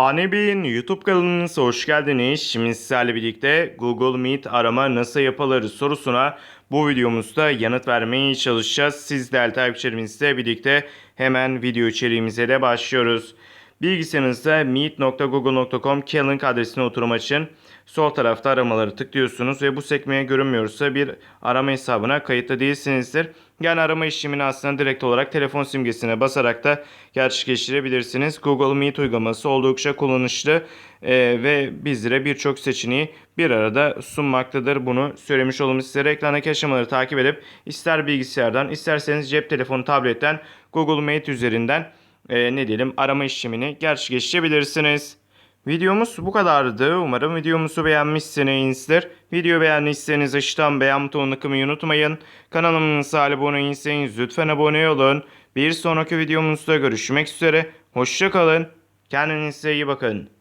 Bey'in YouTube kanalınıza hoş geldiniz. Şimdi sizlerle birlikte Google Meet arama nasıl yapılır sorusuna bu videomuzda yanıt vermeye çalışacağız. Siz değerli takipçilerimizle birlikte hemen video içeriğimize de başlıyoruz. Bilgisayarınızda meet.google.com Calendar adresine oturum açın. Sol tarafta aramaları tıklıyorsunuz ve bu sekmeye görünmüyorsa bir arama hesabına kayıtlı değilsinizdir. Yani arama işlemini aslında direkt olarak telefon simgesine basarak da gerçekleştirebilirsiniz. Google Meet uygulaması oldukça kullanışlı e, ve bizlere birçok seçeneği bir arada sunmaktadır. Bunu söylemiş olalım sizlere. Ekrandaki aşamaları takip edip ister bilgisayardan isterseniz cep telefonu tabletten Google Meet üzerinden e, ne diyelim arama işlemini gerçekleştirebilirsiniz. Videomuz bu kadardı. Umarım videomuzu beğenmişsinizdir. Video beğendiyseniz aşağıdan beğen butonuna tıklamayı unutmayın. Kanalımıza abone değilseniz lütfen abone olun. Bir sonraki videomuzda görüşmek üzere. Hoşçakalın. Kendinize iyi bakın.